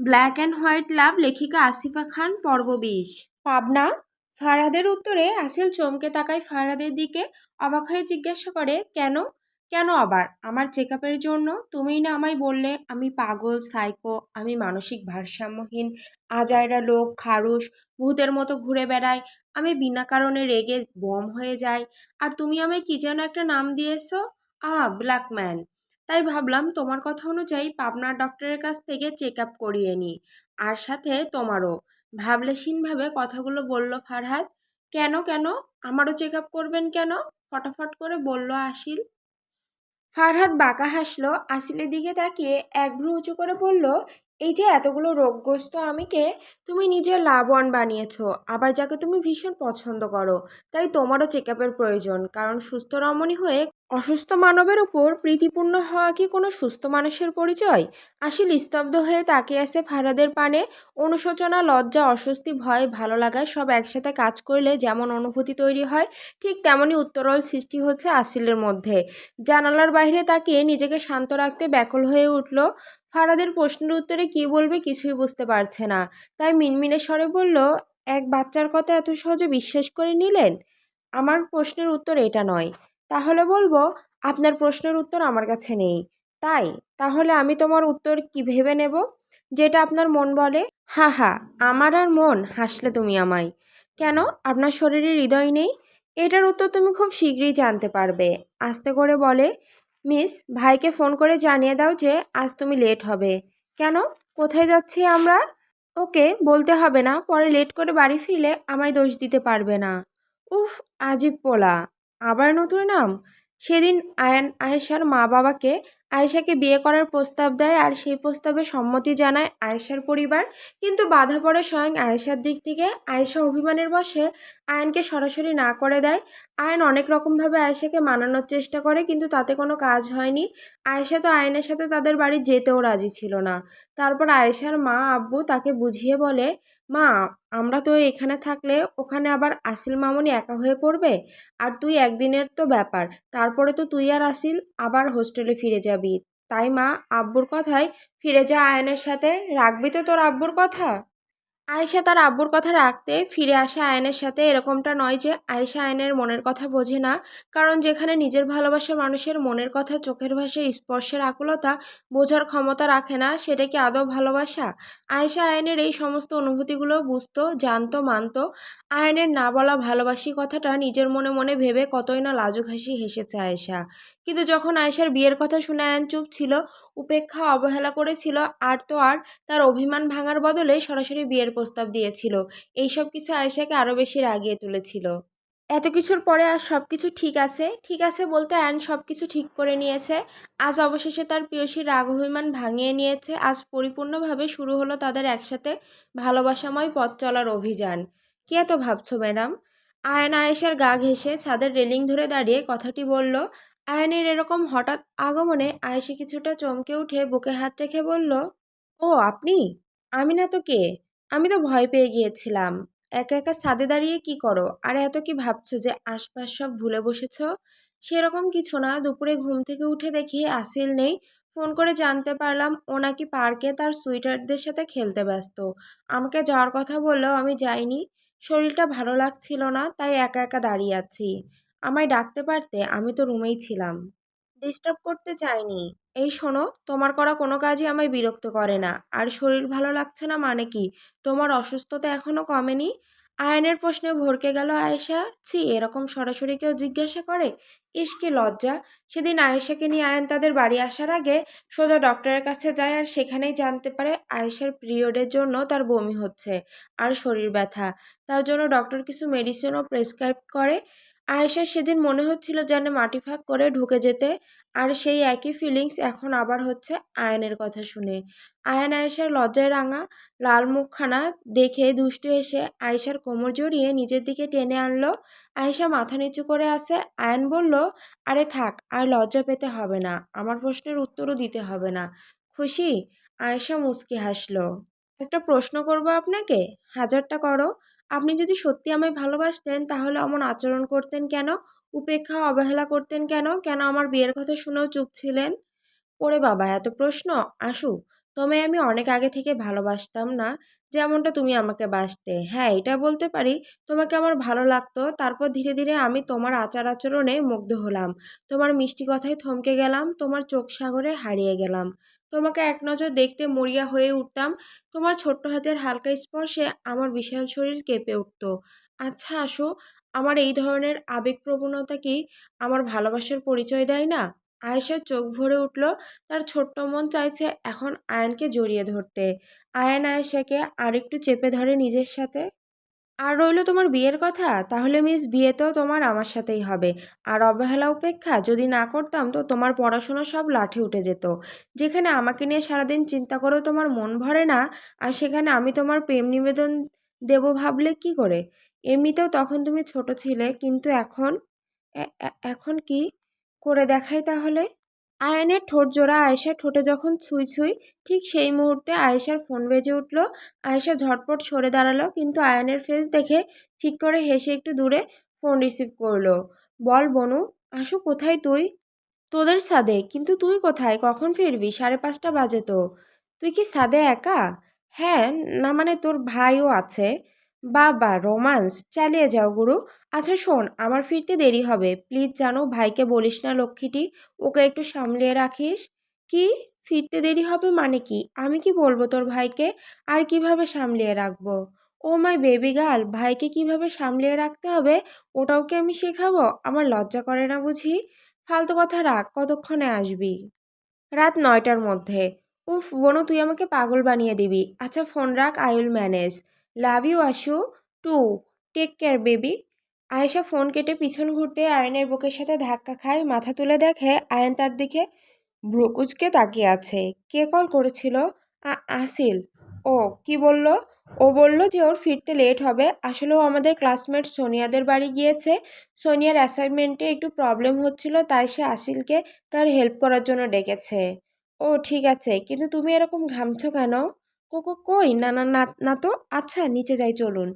Black and white লাভ লেখিকা আসিফা খান পর্ব বিশ। পাবনা ফারহাদের উত্তরে আসিল চমকে তাকায় ফারহাদের দিকে, অবাক হয়ে জিজ্ঞাসা করে, কেন? কেন আবার? আমার চেক আপের জন্য? তুমিই না আমায় বললে, আমি পাগল, সাইকো, আমি মানসিক ভারসাম্যহীন আজায়রা লোক খারুস ভূতের মতো ঘুরে বেড়াই, আমি বিনা কারণে রেগে বম হয়ে যাই, আর তুমি আমায় কি যেন একটা নাম দিয়েছ? আ ব্ল্যাকম্যান তাই ভাবলাম তোমার কথা অনুযায়ী পাবনার ডক্টরের কাছ থেকে চেক আপ করিয়ে নিই। আর সাথে তোমারও। ভাবলেশীনভাবে কথাগুলো বলল ফারহাদ। কেন কেন? আমারও চেক আপ করবেন কেন? ফটাফট করে বলল আসিল ফারহাদ বাঁকা হাসলো। আসিলের দিকে তাকিয়ে এক ভ্রু উঁচু করে বলল, এই যে এতগুলো রোগগ্রস্ত আমিকে তুমি নিজের লাভবান বানিয়েছো। আবার যাকে তুমি ভীষণ পছন্দ করো। তাই তোমারও চেক আপের প্রয়োজন। কারণ সুস্থ রমণী হয়ে অসুস্থ মানবের উপর প্রীতিপূর্ণ হওয়া কি কোনো সুস্থ মানুষের পরিচয়? আসিল স্তব্ধ হয়ে তাকিয়ে আছে ফারাদের পানে। অনুশোচনা, লজ্জা, অস্বস্তি, ভয়, ভালো লাগায় সব একসাথে কাজ করলে যেমন অনুভূতি তৈরি হয়, ঠিক তেমনই উত্তরল সৃষ্টি হচ্ছে আসিলের মধ্যে। জানালার বাইরে তাকিয়ে নিজেকে শান্ত রাখতে ব্যাকুল হয়ে উঠল। ফারাদের প্রশ্নের উত্তরে কি বলবে কিছুই বুঝতে পারছে না। তাই মিনমিনে স্বরে বলল, এক বাচ্চার কথা এত সহজে বিশ্বাস করে নিলেন? আমার প্রশ্নের উত্তর এটা নয়। তাহলে বলব, আপনার প্রশ্নের উত্তর আমার কাছে নেই। তাই, তাহলে আমি তোমার উত্তর কি ভেবে নেব? যেটা আপনার মন বলে হা হা আমার আর মন, হাসলে তুমি আমায়। কেন? আপনার শরীরে হৃদয় নেই? এটার উত্তর তুমি খুব শীঘ্রই জানতে পারবে। আস্তে করে বলে, মিস, ভাইকে ফোন করে জানিয়ে দাও যে আজ তুমি লেট হবে। কেন? কোথায় যাচ্ছি আমরা? ওকে, বলতে হবে না। পরে লেট করে বাড়ি ফিরলে আমায় দোষ দিতে পারবে না। উফ, আজীব পোলা। আবার নতুন নাম? সেদিন আয়ান আয়েশার মা বাবাকে আয়েশাকে বিয়ে করার প্রস্তাব দেয় আর সেই প্রস্তাবে সম্মতি জানায় আয়েশার পরিবার। কিন্তু বাধা পড়ে স্বয়ং আয়েশার দিক থেকে। আয়েশা অভিমানের বসে আয়নকে সরাসরি না করে দেয়। আয়ন অনেক রকমভাবে আয়েশাকে মানানোর চেষ্টা করে, কিন্তু তাতে কোনো কাজ হয়নি। আয়েশা তো আয়নের সাথে তাদের বাড়ি যেতেও রাজি ছিল না। তারপর আয়েশার মা আব্বু তাকে বুঝিয়ে বলে, মা, আমরা তো এখানে থাকলে ওখানে আবার আসিল মামনি একা হয়ে পড়বে? আর তুই একদিনের তো ব্যাপার। তারপরে তো তুই আর আসিল, আবার হোস্টেলে ফিরে যাবি। তাই মা আব্বুর কথায় ফিরে যা আয়নের সাথে। রাখবি তো তোর আব্বুর কথা? আয়েশা তার আব্বুর কথা রাখতে ফিরে আসে আয়নের সাথে। এরকমটা নয় যে আয়েশা আয়নের মনের কথা বোঝে না, কারণ যেখানে নিজের ভালোবাসা মানুষের মনের কথা, চোখের ভাষায় স্পর্শের আকুলতা বোঝার ক্ষমতা রাখে না, সেটা কি আদৌ ভালোবাসা? আয়েশা আয়নের এই সমস্ত অনুভূতিগুলো বুঝতো, জানতো, মানত। আয়নের না বলা ভালোবাসি কথাটা নিজের মনে মনে ভেবে কতই না লাজুক হাসি হেসেছে আয়েশা। কিন্তু যখন আয়েশার বিয়ের কথা শুনে আয়ন চুপ ছিল, উপেক্ষা, অবহেলা করেছিল, আর তো আর তার অভিমান ভাঙার বদলে সরাসরি বিয়ের প্রস্তাব দিয়েছিল। এইসব কিছু আয়েশাকে আরও বেশি রাগিয়ে তুলেছিল। এত কিছুর পরে আর সব কিছু ঠিক আছে? ঠিক আছে বলতে আয়ন সব কিছু ঠিক করে নিয়েছে। আজ অবশেষে তার প্রিয়সীর রাগ অভিমান ভাঙিয়ে নিয়েছে। আজ পরিপূর্ণভাবে শুরু হলো তাদের একসাথে ভালোবাসাময় পথ চলার অভিযান। কি এত ভাবছ ম্যাডাম? আয়ন আয়েশার গা ঘেঁষে ছাদের রেলিং ধরে দাঁড়িয়ে কথাটি বলল। আয়নের এরকম হঠাৎ আগমনে আয়েশা কিছুটা চমকে উঠে বুকে হাত রেখে বলল, ও, আপনি? আমি না তো কে? আমি তো ভয় পেয়ে গিয়েছিলাম। একা একা ছাদে দাঁড়িয়ে কি করো? আর এত কি ভাবছ যে আশপাশ সব ভুলে বসেছ? সেরকম কিছু না। দুপুরে ঘুম থেকে উঠে দেখি আসিল নেই। ফোন করে জানতে পারলাম ও নাকি পার্কে তার সুইটারদের সাথে খেলতে ব্যস্ত। আমাকে যাওয়ার কথা বললেও আমি যাইনি। শরীরটা ভালো লাগছিল না, তাই একা একা দাঁড়িয়ে আছি। আমায় ডাকতে পারতে? আমি তো রুমেই ছিলাম। ডিস্টার্ব করতে চাইনি। এই শোনো, তোমার করা কোনো কাজই আমায় বিরক্ত করে না। আর শরীর ভালো লাগছে না মানে কি? তোমার অসুস্থতা এখনও কমেনি? আয়নের প্রশ্নে ভরকে গেল আয়েশা। ছি, এরকম সরাসরি কেউ জিজ্ঞাসা করে? ইস লজ্জা। সেদিন আয়েশাকে নিয়ে আয়ন তাদের বাড়ি আসার আগে সোজা ডক্টরের কাছে যায় আর সেখানেই জানতে পারে আয়েশার পিরিয়ডের জন্য তার বমি হচ্ছে আর শরীর ব্যথা। তার জন্য ডক্টর কিছু মেডিসিনও প্রেসক্রাইব করে। আয়েশার সেদিন মনে হচ্ছিল যেন মাটি ফাঁক করে ঢুকে যেতে, আর সেই একই ফিলিংস এখন আবার হচ্ছে আয়নের কথা শুনে। আয়ন আয়েশার লজ্জায় রাঙা লাল মুখখানা দেখে দুষ্টু এসে আয়েশার কোমর জড়িয়ে নিজের দিকে টেনে আনলো। আয়েশা মাথা নিচু করে আসে আয়ন বলল, আরে থাক, আর লজ্জা পেতে হবে না। আমার প্রশ্নের উত্তরও দিতে হবে না। খুশি? আয়েশা মুচকি হাসলো। একটা প্রশ্ন করব আপনাকে? হাজারটা করো। আপনি যদি সত্যি আমায় ভালোবাসতেন, তাহলে অমন আচরণ করতেন কেন? উপেক্ষা, অবহেলা করতেন কেন? কেন আমার বিয়ের কথা শুনেও চুপ ছিলেন? ওরে বাবা, এত প্রশ্ন। আসু তোমায় আমি অনেক আগে থেকে ভালোবাসতাম না, যেমনটা তুমি আমাকে বাসতে। হ্যাঁ এটা বলতে পারি, তোমাকে আমার ভালো লাগতো, তারপর ধীরে ধীরে আমি তোমার আচার আচরণে মুগ্ধ হলাম। তোমার মিষ্টি কথায় থমকে গেলাম, তোমার চোখ সাগরে হারিয়ে গেলাম। তোমাকে এক নজর দেখতে মরিয়া হয়ে উঠতাম। তোমার ছোট্ট হাতের হালকা স্পর্শে আমার বিশাল শরীর কেঁপে উঠত। আচ্ছা আসো। আমার এই ধরনের আবেগপ্রবণতা কি আমার ভালোবাসার পরিচয় দেয় না? আয়েশার চোখ ভরে উঠল, তার ছোট্ট মন চাইছে এখন আয়ানকে জড়িয়ে ধরতে। আয়ান আয়েশাকে আরেকটু চেপে ধরে নিজের সাথে। আর রইল তোমার বিয়ের কথা? তাহলে মিস বিয়ে তো তোমার আমার সাথেই হবে। আর অবহেলা উপেক্ষা যদি না করতাম তো তোমার পড়াশোনা সব লাঠে উঠে যেত। যেখানে আমাকে নিয়ে সারাদিন চিন্তা করেও তোমার মন ভরে না, আর সেখানে আমি তোমার প্রেম নিবেদন দেব ভাবলে কি করে? এমনিতেও তখন তুমি ছোট ছিলে, কিন্তু এখন? এখন কি? করে দেখাই তাহলে। আয়ানের ঠোঁট জোড়া আয়েশার ঠোঁটে যখন ছুঁই ছুঁই, ঠিক সেই মুহূর্তে আয়েশার ফোন বেজে উঠল। আয়েশা ঝটপট সরে দাঁড়াল, কিন্তু আয়ানের ফেস দেখে ঠিক করে হেসে একটু দূরে ফোন রিসিভ করল। বল, বনু, আসু কোথায় তুই? তোদের সাদে, কিন্তু তুই কোথায়? কখন ফিরবি? সাড়ে পাঁচটা বাজে তো। তুই কি সাদে একা? হ্যাঁ না মানে তোর ভাইও আছে। বাবা, রোমান্স, চালিয়ে যাও গুরু। আচ্ছা শোন, আমার ফিরতে দেরি হবে। প্লিজ জানো, ভাইকে বলিস না লক্ষ্মীটি। ওকে একটু সামলিয়ে রাখিস। কি? ফিরতে দেরি হবে মানে কি? আমি কি বলব তোর ভাইকে? আর কীভাবে সামলিয়ে রাখব? ও মাই বেবি গার্ল, ভাইকে কীভাবে সামলিয়ে রাখতে হবে? ওটাও কি আমি শেখাবো? আমার লজ্জা করে না বুঝি? ফালতু কথা রাখ, কতক্ষণে আসবি? রাত নয়টার মধ্যে। উফ, বোনো, তুই আমাকে পাগল বানিয়ে দিবি। আচ্ছা ফোন রাখ, I will manage. Love you Ashu too. Take care, baby. Ayesha phone কেটে পিছন ঘুরতে আয়নের বুকের সাথে ধাক্কা খায়, মাথা তুলে দেখে আয়ন তার দিকে ভ্রুকুচকে তাকিয়ে আছে। কে কল করেছিল? আসিল। ও, কি বলল? ও বলল যে ওর ফিরতে লেট হবে। আসলে ও আমাদের ক্লাসমেট সোনিয়াদের বাড়ি গিয়েছে। সোনিয়ার অ্যাসাইনমেন্টে একটু প্রবলেম হচ্ছিল, তাই সে আসিলকে তার হেল্প করার জন্য ডেকেছে। ও, ঠিক আছে, কিন্তু তুমি এরকম ঘামছো কেন? কোকো কই? না না না না তো? আচ্ছা নিচে যাই, চলুন।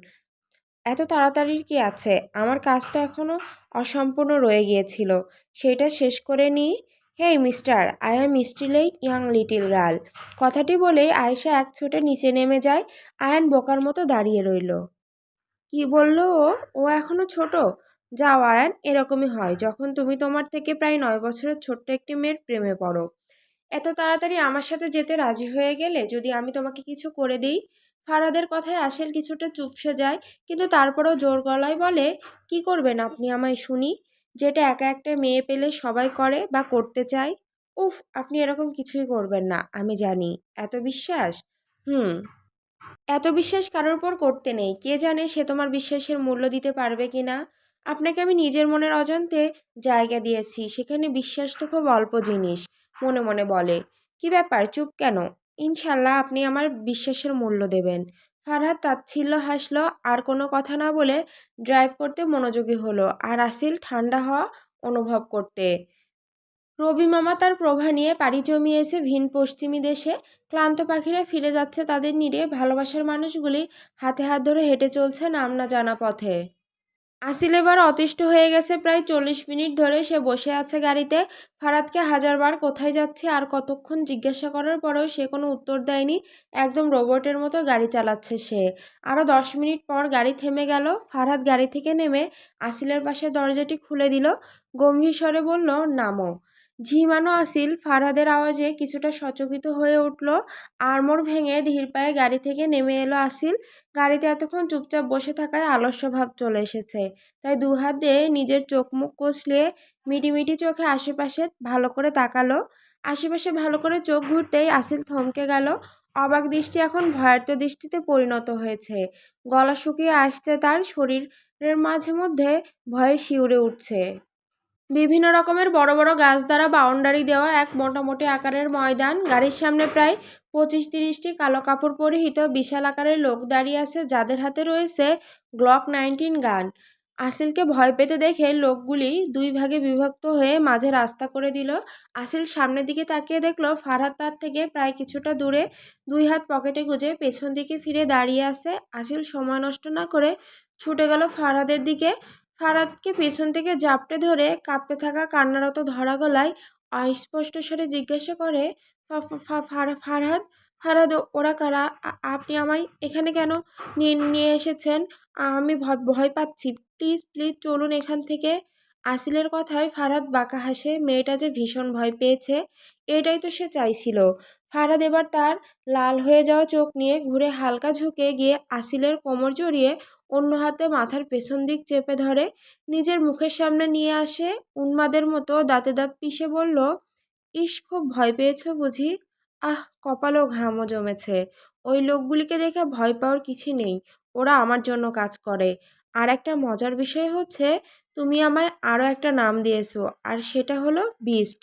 এত তাড়াতাড়ির কি আছে? আমার কাজ তো এখনও অসম্পূর্ণ রয়ে গিয়েছিল। সেটা শেষ করে নিই। Hey, mister, I am still এই ইয়াং লিটিল গার্ল। কথাটি বলেই আয়েশা এক ছোটে নিচে নেমে যায়। আয়ান বোকার মতো দাঁড়িয়ে রইল। কি বলল ও? ও এখনও ছোট? যাও, আয়ান, এরকমই হয়। যখন তুমি তোমার থেকে প্রায় নয় বছরের ছোট্ট একটি মেয়ের প্রেমে পড়ো। এত তাড়াতাড়ি আমার সাথে যেতে রাজি হয়ে গেলে যদি আমি তোমাকে কিছু করে দিই? ফারাদের কথায় আসেল কিছুটা চুপসে যায়, কিন্তু তারপরও জোর গলায় বলে, কি করবেন আপনি আমায় শুনি? যেটা একা একটা মেয়ে পেলে সবাই করে বা করতে চায়? উফ, আপনি এরকম কিছুই করবেন না, আমি জানি। এত বিশ্বাস? হুম। এত বিশ্বাস কারোর উপর করতে নেই। কে জানে সে তোমার বিশ্বাসের মূল্য দিতে পারবে কি না? আপনাকে আমি নিজের মনের অজান্তে জায়গা দিয়েছি, সেখানে বিশ্বাস তো খুব অল্প জিনিস। মনে মনে বলে, কি ব্যাপার, চুপ কেন? ইনশাল্লাহ আপনি আমার বিশ্বাসের মূল্য দেবেন। ফারহাদ তাচ্ছিল্য হাসলো, আর কোনো কথা না বলে ড্রাইভ করতে মনোযোগী হলো, আর আসিল ঠান্ডা হওয়া অনুভব করতে। রবি মামা তার প্রভা নিয়ে পাড়ি জমিয়ে এসে ভিন পশ্চিমী দেশে ক্লান্ত পাখিরা ফিরে যাচ্ছে তাদের নিরে। ভালোবাসার মানুষগুলি হাতে হাত ধরে হেঁটে চলছে নাম না জানা পথে। আসিল এবার অতিষ্ঠ হয়ে গেছে প্রায় চল্লিশ মিনিট ধরে সে বসে আছে গাড়িতে। ফারাদকে হাজারবার কোথায় যাচ্ছে আর কতক্ষণ জিজ্ঞাসা করার পরেও সে কোনো উত্তর দেয়নি। একদম রোবটের মতো গাড়ি চালাচ্ছে সে। আরও দশ মিনিট পর গাড়ি থেমে গেল। ফারাদ গাড়ি থেকে নেমে আসিলের পাশে দরজাটি খুলে দিল। গম্ভীর স্বরে বলল, নামো। ঝিমানো আসিল ফারহাদের আওয়াজে কিছুটা সচকিত হয়ে উঠল আড়মোড় ভেঙে ধীর পায়ে গাড়ি থেকে নেমে এলো আসিল। গাড়িতে এতক্ষণ চুপচাপ বসে থাকায় আলস্য ভাব চলে এসেছে। তাই দু হাত দিয়ে নিজের চোখ মুখ কষলিয়ে মিটিমিটি চোখে আশেপাশে ভালো করে তাকালো। আশেপাশে ভালো করে চোখ ঘুরতেই আসিল থমকে গেল। অবাক দৃষ্টি এখন ভয়ার্ত দৃষ্টিতে পরিণত হয়েছে। গলা শুকিয়ে আসতে তার শরীরের মাঝে মধ্যে, ভয়ে শিউরে উঠছে। বিভিন্ন রকমের বড় বড় গাছ দ্বারা বাউন্ডারি দেওয়া এক মোটামুটি আকারের ময়দান। গাড়ির সামনে প্রায় পঁচিশ তিরিশটি কালো কাপড় পরিহিত বিশাল আকারের লোক দাঁড়িয়ে আছে যাদের হাতে রয়েছে গ্লক নাইনটিন গান। আসিলকে ভয় পেতে দেখে লোকগুলি দুই ভাগে বিভক্ত হয়ে মাঝে রাস্তা করে দিল। আসিল সামনের দিকে তাকিয়ে দেখল ফারহাদ তার থেকে প্রায় কিছুটা দূরে দুই হাত পকেটে গুজে পেছন দিকে ফিরে দাঁড়িয়ে আছে। আসিল সময় নষ্ট না করে ছুটে গেল ফারহাদের দিকে। ফারাদকে পেছন থেকে জাপটে ধরে কাঁপতে থাকা কান্নারত ধরা গলায় অস্পষ্ট স্বরে জিজ্ঞাসা করে, "ফা- ফা- ফা- ফার- ফারহাদ ফারাদ, ওরা কারা? আপনি আমায় এখানে কেন নিয়ে এসেছেন? আমি ভয় পাচ্ছি। প্লিজ প্লিজ চলুন এখান থেকে। আসিলের কথায় ফারাদ বাঁকা হাসে, মেয়েটা যে ভীষণ ভয় পেয়েছে, এটাই তো সে চাইছিল। ফারাদ এবার তার লাল হয়ে যাওয়া চোখ নিয়ে ঘুরে হালকা ঝুঁকে গিয়ে আসিলের কোমর জড়িয়ে অন্য হাতে মাথার পেছন দিক চেপে ধরে নিজের মুখের সামনে নিয়ে আসে উন্মাদের মতো দাঁতে দাঁত পিষে বলল ইস খুব ভয় পেয়েছ বুঝি? আহ, কপালও ঘামও জমেছে। ওই লোকগুলিকে দেখে ভয় পাওয়ার কিছু নেই। ওরা আমার জন্য কাজ করে। আর একটা মজার বিষয় হচ্ছে, তুমি আমায় আরও একটা নাম দিয়েছ, আর সেটা হলো বিস্ট।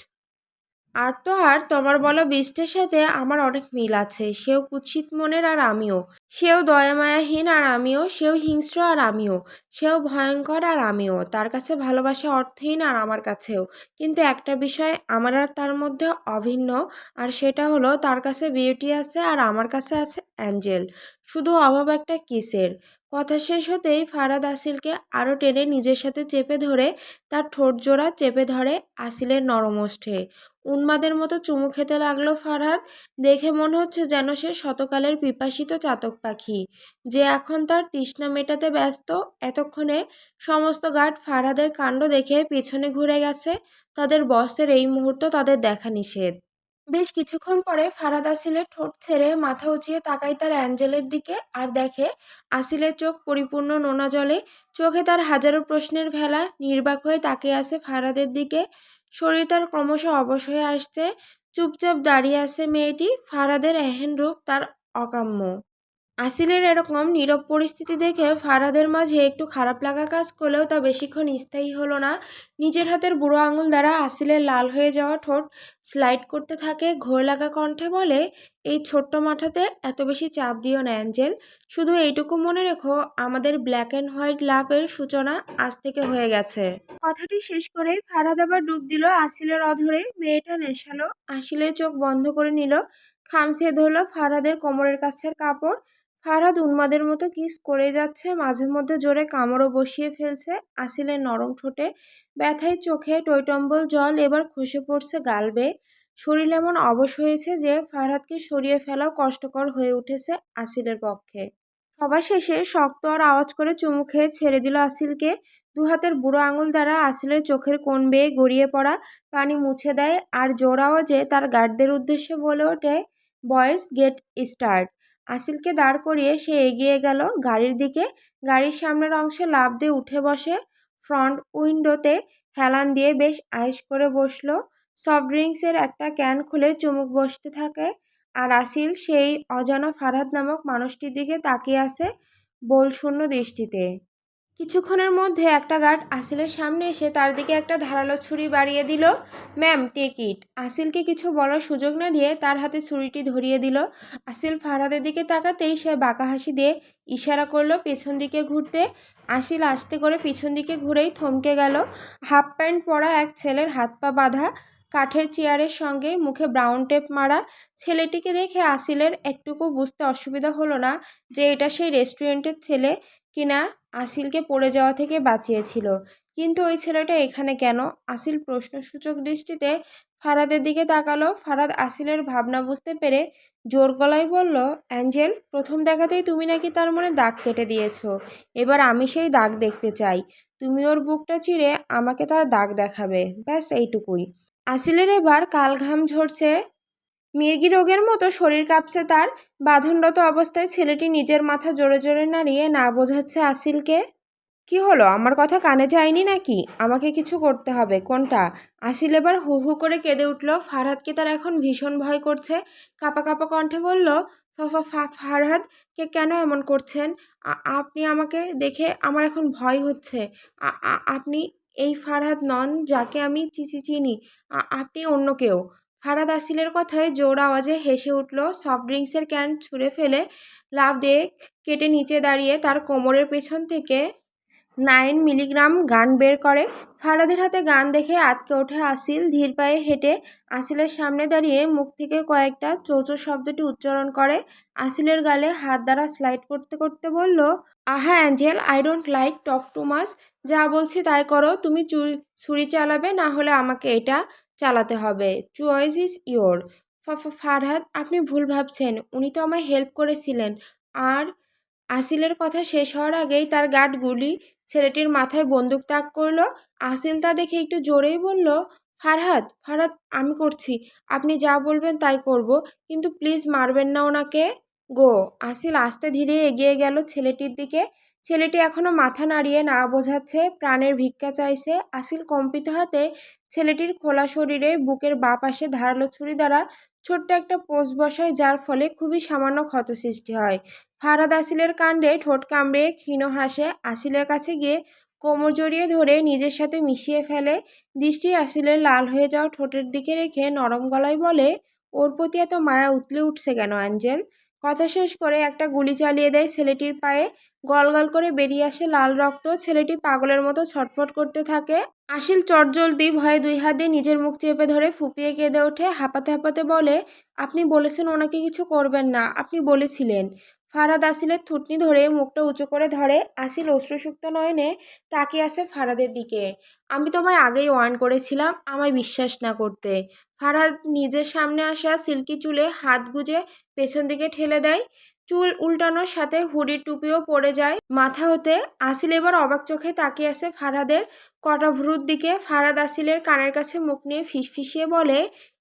আর তো আর তোমার বলা বিষ্টের সাথে আমার অনেক মিল আছে। সেও কুৎসিত মনের আর আমিও। সেও দয়ামায়াহীন আর আমিও। সেও হিংস্র আর আমিও। সেও ভয়ঙ্কর আর আমিও। তার কাছে ভালোবাসা অর্থহীন আর আমার কাছেও। কিন্তু একটা বিষয় আমার আর তার মধ্যে অভিন্ন, আর সেটা হলো তার কাছে বিউটি আছে আর আমার কাছে আছে অ্যাঞ্জেল শুধু অভাব একটা কিসের। কথা শেষ হতেই ফারাদ আসিলকে আরও টেনে নিজের সাথে চেপে ধরে, তার ঠোঁট জোড়া চেপে ধরে আসিলের নরমোষ্ঠে উন্মাদের মতো চুমু খেতে লাগল ফারহাদ দেখে মনে হচ্ছে যেন সে শতকালের পিপাসিত চাতক পাখি। যে এখন তার তৃষ্ণা মেটাতে ব্যস্ত, এতক্ষণে সমস্ত গার্ড ফারহাদের কাণ্ড দেখে পেছনে ঘুরে গেছে, তাদের বসের এই মুহূর্ত তাদের দেখা নিষেধ। বেশ কিছুক্ষণ পরে ফারাদ আসিলের ঠোঁট ছেড়ে মাথা উঁচিয়ে তাকায় তার অ্যাঞ্জেলের দিকে আর দেখে আসিলের চোখ পরিপূর্ণ নোনা জলে। চোখে তার হাজারো প্রশ্নের ভেলা নির্বাক হয়ে তাকিয়ে আসে ফারাদের দিকে। শরীর তার ক্রমশ অবশ হয়ে আসছে। চুপচাপ দাঁড়িয়ে আছে মেয়েটি। ফারাদের এহেন রূপ তার অকাম্য। আসিলের এরকম নীরব পরিস্থিতি দেখে ফারাদের মাঝে একটু খারাপ লাগা কাজ করলেও তা বেশিক্ষণ স্থায়ী হলো না। নিজের হাতের বুড়ো আঙুল দ্বারা আসিলের লাল হয়ে যাওয়া ঠোঁট স্লাইড করতে থাকে ঘোর লাগা কণ্ঠে বলে, এই ছোট্ট মাথাতে এত বেশি চাপ দিও না, অ্যাঞ্জেল। শুধু এইটুকু মনে রেখো, আমাদের ব্ল্যাক অ্যান্ড হোয়াইট লাভের সূচনা আজ থেকে হয়ে গেছে কথাটি শেষ করে ফারাদ আবার ডুব দিল আসিলের অধরে, মেয়েটা নেশালো। আসিলের চোখ বন্ধ করে নিল খামছিয়ে ধরলো ফারাদের কোমরের কাছের কাপড়। ফারহাদ উন্মাদের মতো কিস করে যাচ্ছে, মাঝে মধ্যে জোরে কামড়ও বসিয়ে ফেলছে, আসিলের নরম ঠোঁটে ব্যথায় চোখে টৈটম্বল জল, এবার খসে পড়ছে গাল বেয়ে। শরীর এমন অবশ হয়েছে যে ফারহাদকে সরিয়ে ফেলাও কষ্টকর হয়ে উঠেছে আসিলের পক্ষে। সবার শেষে শক্ত আর আওয়াজ করে চুমু খেয়ে ছেড়ে দিল আসিলকে। দু হাতের বুড়ো আঙুল দ্বারা আসিলের চোখের কোণ বেয়ে গড়িয়ে পড়া পানি মুছে দেয়, আর জোর আওয়াজে তার গার্ডদের উদ্দেশ্যে বলে ওঠে বয়েস গেট স্টার্ট। আসিলকে দাঁড় করিয়ে সে এগিয়ে গেল। গাড়ির দিকে গাড়ির সামনের অংশে লাভ দিয়ে উঠে বসে ফ্রন্ট উইন্ডোতে হেলান দিয়ে বেশ আয়েস করে বসল। সফট ড্রিঙ্কসের একটা ক্যান খুলে চুমুক বসতে থাকে আর আসিল সেই অজানা ফারহাদ নামক মানুষটির দিকে তাকিয়ে আছে বোলশূন্য দৃষ্টিতে। কিছুক্ষণের মধ্যে একটা গার্ড আসিলের সামনে এসে তার দিকে একটা ধারালো ছুরি বাড়িয়ে দিল। Ma'am, take it. আসিলকে কিছু বলার সুযোগ না দিয়ে তার হাতে ছুরিটি ধরিয়ে দিল। আসিল ফারহাদের দিকে তাকাতেই সে বাঁকা হাসি দিয়ে ইশারা করল পেছন দিকে ঘুরতে। আসিল আসতে করে পিছন দিকে ঘুরেই থমকে গেল। হাফ প্যান্ট পরা এক ছেলের হাত পা বাঁধা, কাঠের চেয়ারের সঙ্গে মুখে ব্রাউন টেপ মারা, ছেলেটিকে দেখে আসিলের একটুকু বুঝতে অসুবিধা হলো না যে এটা সেই রেস্টুরেন্টের ছেলে। কিনা আসিলকে পড়ে যাওয়া থেকে বাঁচিয়েছিল। কিন্তু ওই ছেলেটা এখানে কেন? আসিল প্রশ্নসূচক দৃষ্টিতে ফারাদের দিকে তাকালো। ফারাদ আসিলের ভাবনা বুঝতে পেরে জোর গলায় বলল, অ্যাঞ্জেল, প্রথম দেখাতেই তুমি নাকি তার মনে দাগ কেটে দিয়েছ। এবার আমি সেই দাগ দেখতে চাই। তুমি ওর বুকটা চিরে আমাকে তার দাগ দেখাবে। ব্যাস, এইটুকুই। আসিলের এবার কালঘাম ঝরছে মির্গি রোগের মতো শরীর কাঁপছে তার। বাঁধনরত অবস্থায় ছেলেটি নিজের মাথা জোরে জোরে নাড়িয়ে না বোঝাচ্ছে আসিলকে। কি হলো? আমার কথা কানে যায়নি নাকি? আমাকে কিছু করতে হবে। কোনটা? আসিল এবার হু হু করে কেঁদে উঠল। ফারহাদকে তার এখন ভীষণ ভয় করছে? কাপা কাপা কণ্ঠে বলল ফারহাদ, কে কেন এমন করছেন? আপনি আমাকে দেখে আমার এখন ভয় হচ্ছে। আপনি এই ফারহাদ নন যাকে আমি চিচি চিনি। আপনি অন্য কেউ। ফারাদ আসিলের কথায় জোর আওয়াজে হেসে উঠল, সফট ড্রিঙ্কসের ক্যান ছুঁড়ে ফেলে লাভ দিয়ে কেটে নিচে দাঁড়িয়ে তার কোমরের পেছন থেকে নাইন মিলিগ্রাম গান বের করে। ফারাদের হাতে গান দেখে আতকে ওঠে আসিল, ধীর পায়ে হেঁটে আসিলের সামনে দাঁড়িয়ে মুখ থেকে কয়েকটা চোচো শব্দটি উচ্চারণ করে। আসিলের গালে হাত দ্বারা স্লাইড করতে করতে বলল, আহা angel, I don't like talk too much যা বলছি তাই করো, তুমি চুরি, ছুরি চালাবে, না হলে আমাকে এটা চালাতে হবে। চয়েস ইজ ইয়োর ফারহাদ, আপনি ভুল ভাবছেন। উনি তো আমায় হেল্প করেছিলেন। আর আসিলের কথা শেষ হওয়ার আগেই তার গার্ড গুলি ছেলেটির মাথায় বন্দুক তাক করল। আসিল তা দেখে একটু জোরেই বলল, ফারহাদ ফারহাদ, আমি করছি। আপনি যা বলবেন তাই করব। কিন্তু প্লিজ মারবেন না ওনাকে। গো, আসিল আস্তে ধীরে এগিয়ে গেল ছেলেটির দিকে। ছেলেটি এখনও মাথা নাড়িয়ে না বোঝাচ্ছে, প্রাণের ভিক্ষা চাইছে। আসিল কম্পিত হাতে ছেলেটির খোলা শরীরে বুকের বাঁ পাশে ধারালো ছুরি দ্বারা ছোট্ট একটা পোস্ট বসায়, যার ফলে খুবই সামান্য ক্ষত সৃষ্টি হয়। ফারাদ আসিলের কাণ্ডে ঠোঁট কামড়ে ক্ষীণ হাসে। আসিলের কাছে গিয়ে কোমর জড়িয়ে ধরে নিজের সাথে মিশিয়ে ফেলে। দৃষ্টি আসিলের লাল হয়ে যাওয়া ঠোঁটের দিকে রেখে নরম গলায় বলে, ওর প্রতি এত মায়া উতলে উঠছে কেন, অ্যাঞ্জেল? কথা শেষ করে একটা গুলি চালিয়ে দেয় ছেলেটির পায়ে। গলগল করে বেরিয়ে আসে লাল রক্ত। ছেলেটি পাগলের মতো ছটফট করতে থাকে। আসিল চটজলদি ভয়ে দুই হাত নিজের মুখ চেপে ধরে ফুপিয়ে কেঁদে ওঠে। হাঁপাতে হাঁপাতে বলে, আপনি বলেছেন ওনাকে কিছু করবেন না। আপনি বলেছিলেন। ফারাদ আসিলের থুটনি ধরে মুখটা উঁচু করে ধরে। আসিল অশ্রুসুক্ত নয়নে তাকিয়ে আসে ফারাদের দিকে। আমি তোমায় আগেই ওয়ার্ন করেছিলাম, আমায় বিশ্বাস না করতে। ফারাদ নিজের সামনে আসা সিল্কি চুলে হাত গুজে পেছন দিকে ঠেলে দেয়। চুল উল্টানোর সাথে হুডির টুপিও পড়ে যায়। মাথা হতে আসিল এবার অবাক চোখে তাকিয়ে আসে ফারাদের কটা ভ্রুর দিকে। ফারাদ আসিলের কানের কাছে মুখ নিয়ে ফিসফিসিয়ে বলে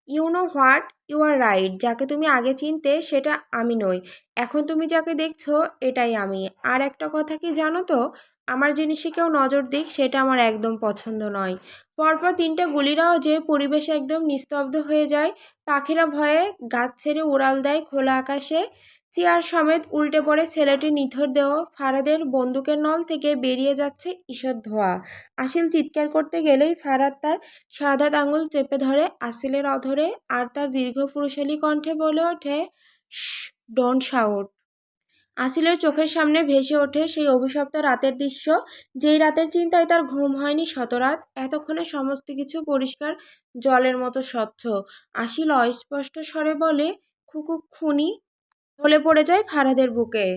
you know what you are right যাকে তুমি আগে চিনতে সেটা আমি নই। এখন তুমি যাকে দেখছ এটাই আমি। আর একটা কথা কি জানো তো? আমার জিনিসে কেউ নজর দিক, সেটা আমার একদম পছন্দ নয়। পরপর তিনটে গুলিরাও আওয়াজে পরিবেশ একদম নিস্তব্ধ হয়ে যায়, পাখিরা ভয়ে গাছ ছেড়ে উড়াল দেয় খোলা আকাশে। চেয়ার সমেত উল্টে পড়ে ছেলেটি নিথর দেহ, ফারাদের বন্দুকের নল থেকে বেরিয়ে যাচ্ছে ঈষৎ ধোয়া। আসিল চিৎকার করতে গেলেই ফারাদ তার সাদা আঙুল চেপে ধরে আসিলের অধরে আর তার দীর্ঘ পুরুষালী কণ্ঠে বলে ওঠে ডোন্ট শাউট আসিলের চোখের সামনে ভেসে ওঠে সেই অভিশপ্ত রাতের দৃশ্য, যেই রাতের চিন্তায় তার ঘুম হয়নি শতরাত। এতক্ষণে সমস্ত কিছু পরিষ্কার, জলের মতো স্বচ্ছ। আসিল অস্পষ্ট স্বরে বলে, খুকু, খুনি? ঢলে পড়ে যায় ফারাদের বুকে।